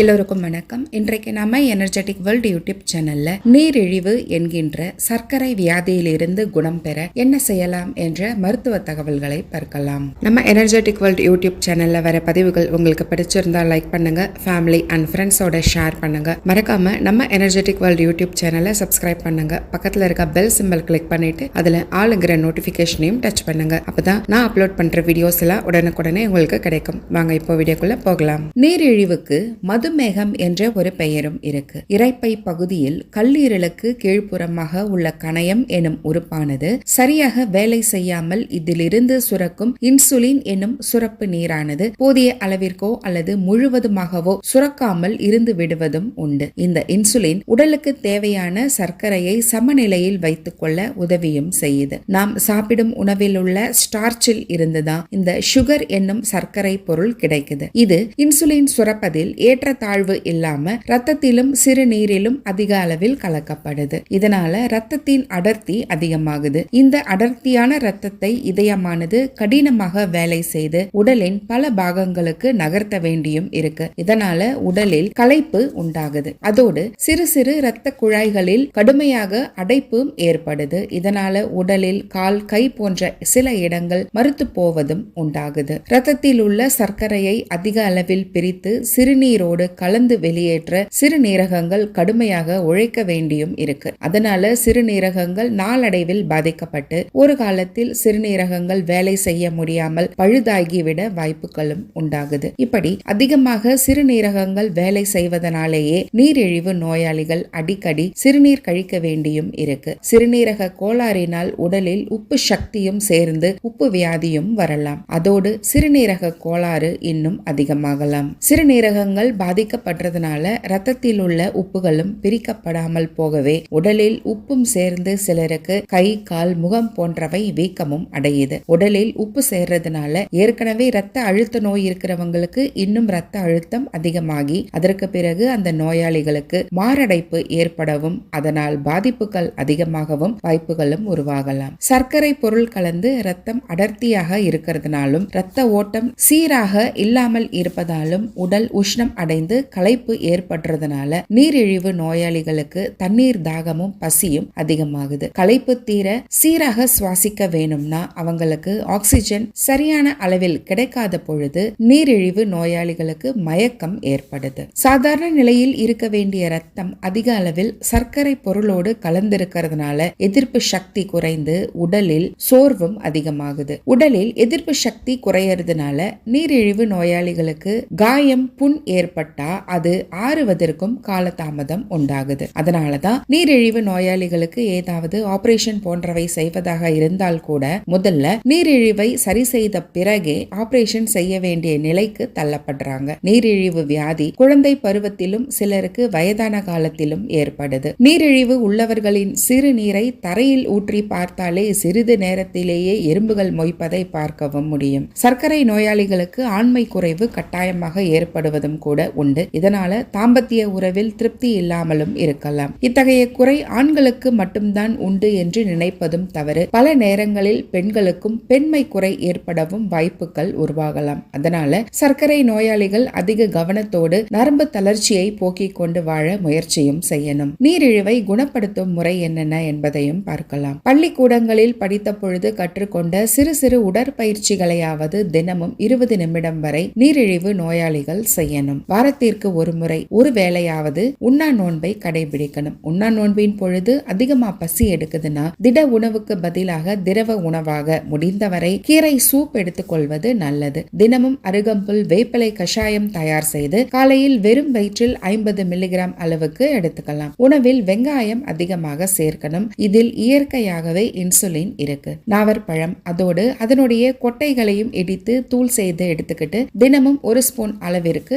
எல்லோருக்கும் வணக்கம். இன்றைக்கு நாம எனர்ஜெட்டிக் வேர்ல்ட் யூடியூப் சேனல்ல நீரிழிவு என்கின்ற சர்க்கரை வியாதியிலிருந்து குணம் பெற என்ன செய்யலாம் என்ற மருத்துவ தகவல்களை பார்க்கலாம். நம்ம எனர்ஜெட்டிக் வேர்ல்ட் யூடியூப் சேனல்ல வர பதிவுகள் உங்களுக்கு பிடிச்சிருந்தா லைக் பண்ணுங்க. ஃபேமிலி அண்ட் ஃப்ரெண்ட்ஸோட ஷேர் பண்ணுங்க. மறக்காம நம்ம எனர்ஜெட்டிக் வேர்ல்ட் யூடியூப் சேனலை சப்ஸ்கிரைப் பண்ணுங்க. பக்கத்துல இருக்க பெல் சிம்பல் கிளிக் பண்ணிட்டு அதுல ஆளுங்கிற நோட்டிபிகேஷனையும் டச் பண்ணுங்க. அப்பதான் நான் அப்லோட் பண்ற வீடியோஸ் எல்லாம் உடனுக்குடனே உங்களுக்கு கிடைக்கும். வாங்க இப்போ வீடியோக்குள்ள போகலாம். நீரிழிவுக்கு மதுமேகம் என்ற ஒரு பெயரும் இருக்கு. இறைப்பை பகுதியில் கல்லீரலுக்கு கீழ்ப்புறமாக உள்ள கணையம் எனும் உறுப்பானது சரியாக வேலை செய்யாமல் இதிலிருந்து சுரக்கும் இன்சுலின் எனும் சுரப்பு நீரானது போதிய அளவிற்கோ அல்லது முழுவதுமாகவோ சுரக்காமல் இருந்து விடுவதும் உண்டு. இந்த இன்சுலின் உடலுக்கு தேவையான சர்க்கரையை சமநிலையில் வைத்துக் கொள்ள உதவியும் செய்யுது. நாம் சாப்பிடும் உணவில் உள்ள ஸ்டார்ச்சில் இருந்துதான் இந்த சுகர் என்னும் சர்க்கரை பொருள் கிடைக்குது. இது இன்சுலின் சுரப்பதில் ஏற்ற ஏற்றத்தாழ்வு இல்லாம ரத்தத்திலும் சிறுநீரிலும் அதிக அளவில் கலக்கப்படுது. இதனால ரத்தத்தின் அடர்த்தி அதிகமாகுது. இந்த அடர்த்தியான ரத்தத்தை இதயமானது கடினமாக வேலை செய்து உடலின் பல பாகங்களுக்கு நகர்த்த வேண்டியும் இருக்கு. இதனால உடலில் களைப்பு உண்டாகுது. அதோடு சிறு சிறு இரத்த குழாய்களில் கடுமையாக அடைப்பும் ஏற்படுது. இதனால உடலில் கால் கை போன்ற சில இடங்கள் மறுத்து போவதும் உண்டாகுது. ரத்தத்தில் உள்ள சர்க்கரையை அதிக அளவில் பிரித்து சிறுநீரோடு உணவோடு கலந்து வெளியேற்ற சிறுநீரகங்கள் கடுமையாக உழைக்க வேண்டியும் இருக்கு. அதனால சிறுநீரகங்கள் நாளடைவில் பாதிக்கப்பட்டு ஒரு காலத்தில் சிறுநீரகங்கள் வேலை செய்ய முடியாமல் பழுதாகிவிட வாய்ப்புகளும் உண்டாகுது. இப்படி அதிகமாக சிறுநீரகங்கள் வேலை செய்வதனாலேயே நீரிழிவு நோயாளிகள் அடிக்கடி சிறுநீர் கழிக்க வேண்டியும் இருக்கு. சிறுநீரக கோளாறினால் உடலில் உப்பு சக்தியும் சேர்ந்து உப்பு வியாதியும் வரலாம். அதோடு சிறுநீரக கோளாறு இன்னும் அதிகமாகலாம். சிறுநீரகங்கள் பாதிக்கப்படுறதுனால ரத்தத்தில் உள்ள உப்புகளும் பிரிக்கப்படாமல் போகவே உடலில் உப்பும் சேர்ந்து சிலருக்கு கை கால் முகம் போன்றவை வீக்கமும் அடையுது. உடலில் உப்பு சேர்றதுனால ஏற்கனவே ரத்த அழுத்த நோய் இருக்கிறவங்களுக்கு இன்னும் ரத்த அழுத்தம் அதிகமாகி அதற்கு பிறகு அந்த நோயாளிகளுக்கு மாரடைப்பு ஏற்படவும் அதனால் பாதிப்புகள் அதிகமாகவும் வாய்ப்புகளும் உருவாகலாம். சர்க்கரை பொருள் கலந்து ரத்தம் அடர்த்தியாக இருக்கிறதுனாலும் இரத்த ஓட்டம் சீராக இல்லாமல் இருப்பதாலும் உடல் உஷ்ணம் அடைந்து களைப்பு ஏற்படுறதுனால நீரிழிவு நோயாளிகளுக்கு தண்ணீர் தாகமும் பசியும் அதிகமாகுது. களைப்பு தீர சீராக சுவாசிக்க வேணும்னா அவங்களுக்கு ஆக்சிஜன் சரியான அளவில் கிடைக்காத பொழுது நீரிழிவு நோயாளிகளுக்கு மயக்கம் ஏற்படுது. சாதாரண நிலையில் இருக்க வேண்டிய ரத்தம் அதிக அளவில் சர்க்கரை பொருளோடு கலந்திருக்கிறதுனால எதிர்ப்பு சக்தி குறைந்து உடலில் சோர்வும் அதிகமாகுது. உடலில் எதிர்ப்பு சக்தி குறையறதுனால நீரிழிவு நோயாளிகளுக்கு காயம் புண் ஏற்பட்டு அது ஆறுவதற்கும் காலதாமதம் உண்டாகுது. அதனாலதான் நீரிழிவு நோயாளிகளுக்கு ஏதாவது ஆபரேஷன் போன்றவை செய்வதாக இருந்தால் கூட முதல்ல நீரிழிவை சரி செய்த பிறகே ஆபரேஷன் செய்ய வேண்டிய நிலைக்கு தள்ளப்படுறாங்க. நீரிழிவு வியாதி குழந்தை பருவத்திலும் சிலருக்கு வயதான காலத்திலும் ஏற்படுது. நீரிழிவு உள்ளவர்களின் சிறுநீரை தரையில் ஊற்றி பார்த்தாலே சிறிது நேரத்திலேயே எறும்புகள் மொய்ப்பதை பார்க்கவும் முடியும். சர்க்கரை நோயாளிகளுக்கு ஆண்மை குறைவு கட்டாயமாக ஏற்படுவதும் கூட உண்டு. இதனால தாம்பத்திய உறவில் திருப்தி இல்லாமலும் இருக்கலாம். இத்தகைய குறை ஆண்களுக்கு மட்டும்தான் உண்டு என்று நினைப்பதும் தவறு. பல நேரங்களில் பெண்களுக்கும் பெண்மை குறை ஏற்படவும் வாய்ப்புகள் உருவாகலாம். அதனால சர்க்கரை நோயாளிகள் அதிக கவனத்தோடு நரம்பு தளர்ச்சியை போக்கிக் கொண்டு வாழ முயற்சியும் செய்யணும். நீரிழிவை குணப்படுத்தும் முறை என்னென்ன என்பதையும் பார்க்கலாம். பள்ளிக்கூடங்களில் படித்த பொழுது கற்றுக்கொண்ட சிறு சிறு உடற்பயிற்சிகளையாவது தினமும் இருபது நிமிடம் வரை நீரிழிவு நோயாளிகள் செய்யணும். வார வாரத்திற்கு ஒரு முறை ஒரு வேளையாவது உண்ணா நோன்பை கடைபிடிக்கணும். உண்ணா நோன்பின் பொழுது அதிகமா பசி எடுக்குதுன்னா திட உணவுக்கு பதிலாக திரவ உணவாக முடிந்தவரை கீரை சூப் எடுத்துக்கொள்வது நல்லது. தினமும் அருகம்புல் வேப்பிலை கஷாயம் தயார் செய்து காலையில் வெறும் வயிற்றில் ஐம்பது மில்லிகிராம் அளவுக்கு எடுத்துக்கலாம். உணவில் வெங்காயம் அதிகமாக சேர்க்கணும். இதில் இயற்கையாகவே இன்சுலின் இருக்கு. நாவற்பழம் அதோடு அதனுடைய கொட்டைகளையும் இடித்து தூள் செய்து எடுத்துக்கிட்டு தினமும் ஒரு ஸ்பூன் அளவிற்கு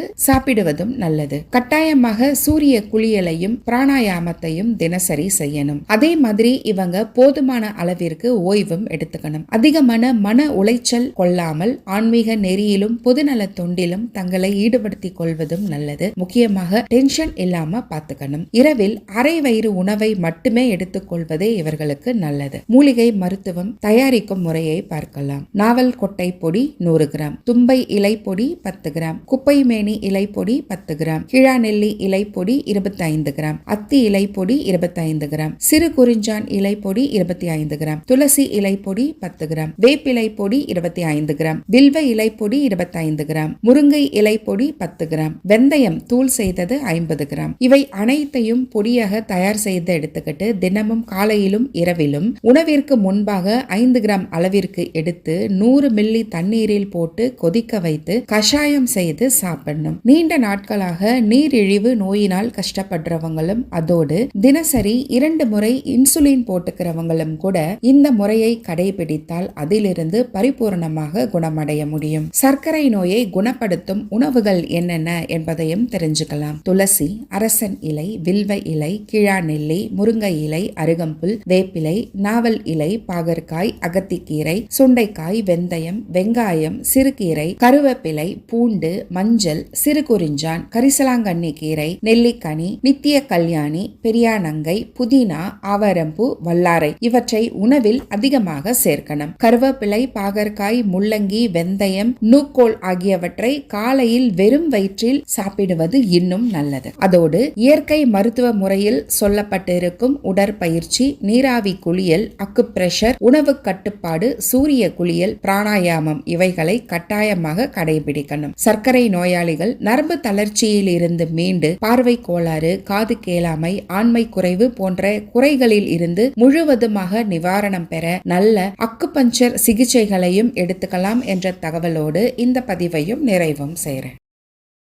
சாப்பிடுவதும் நல்லது. கட்டாயமாக சூரிய குளியலையும் பிராணாயாமத்தையும் தினசரி செய்யணும். அதே மாதிரி இவங்க போதுமான அளவிற்கு ஓய்வும் எடுத்துக்கணும். அதிகமான மன உளைச்சல் கொள்ளாமல் ஆன்மீக நெறியிலும் பொதுநல தொண்டிலும் தங்களை ஈடுபடுத்திக் கொள்வதும் நல்லது. முக்கியமாக டென்ஷன் இல்லாம பார்த்துக்கணும் இரவில் அரை வயிறு உணவை மட்டுமே எடுத்துக்கொள்வதே இவர்களுக்கு நல்லது. மூலிகை மருத்துவம் தயாரிக்கும் முறையை பார்க்கலாம். நாவல் கொட்டை பொடி நூறு கிராம். தும்பை இலை பொடி பத்து கிராம். குப்பை மேனி இலை பொடி பொடி பத்து கிராம். கிழாநெல்லி இலை பொடி இருபத்தி ஐந்து கிராம். அத்தி இலை பொடி இருபத்தி ஐந்து கிராம். சிறு குறிஞ்சான் இலை பொடி இருபத்தி ஐந்து கிராம். துளசி இலை பொடி பத்து கிராம். வேப்பிலை பொடி இருபத்தி ஐந்து கிராம். வில்வ இலை பொடி இருபத்தி ஐந்து கிராம். முருங்கை இலை பொடி பத்து கிராம். வெந்தயம் தூள் செய்தது ஐம்பது கிராம். இவை அனைத்தையும் பொடியாக தயார் செய்து எடுத்துக்கிட்டு தினமும் காலையிலும் இரவிலும் உணவிற்கு முன்பாக ஐந்து கிராம் அளவிற்கு எடுத்து நூறு மில்லி தண்ணீரில் போட்டு கொதிக்க வைத்து கஷாயம் செய்து சாப்பிடணும். நீண்ட நாட்களாக நீரிழிவு நோயினால் கஷ்டப்படுறவங்களும் அதோடு தினசரி இரண்டு முறை இன்சுலின் போட்டுக்கிறவங்களும் கூட இந்த முறையை கடைபிடித்தால் அதிலிருந்து பரிபூர்ணமாக குணமடைய முடியும். சர்க்கரை நோயை குணப்படுத்தும் உணவுகள் என்னென்ன என்பதையும் தெரிஞ்சுக்கலாம். துளசி அரசன் இலை வில்வ இலை கிழாநெல்லி முருங்கை இலை அருகம்புல் வேப்பிலை நாவல் இலை பாகற்காய் அகத்திக்கீரை சுண்டைக்காய் வெந்தயம் வெங்காயம் சிறுகீரை கருவேப்பிலை பூண்டு மஞ்சள் சிறுகுறி குறிஞ்சான் கரிசலாங்கண்ணி கீரை நெல்லிக்கனி நித்திய கல்யாணி பெரியானங்கை புதினா ஆவரம்பு வல்லாரை இவற்றை உணவில் அதிகமாக சேர்க்கணும். கருவேப்பிலை பாகற்காய் முள்ளங்கி வெந்தயம் நூக்கோல் ஆகியவற்றை காலையில் வெறும் வயிற்றில் சாப்பிடுவது இன்னும் நல்லது. அதோடு இயற்கை மருத்துவ முறையில் சொல்லப்பட்டிருக்கும் உடற்பயிற்சி நீராவி குளியல் அக்கு பிரஷர் உணவு கட்டுப்பாடு சூரிய குளியல் பிராணாயாமம் இவைகளை கட்டாயமாக கடைபிடிக்கணும். சர்க்கரை நோயாளிகள் நரம்பு தளர்ச்சியில் இருந்து மீண்டு பார்வை கோளாறு காது கேளாமை ஆண்மை குறைவு போன்ற குறைகளில் இருந்து முழுவதுமாக நிவாரணம் பெற நல்ல அக்குபஞ்சர் சிகிச்சைகளையும் எடுத்துக்கலாம் என்ற தகவலோடு இந்த பதிவையும் நிறைவும் செய்கிறேன்.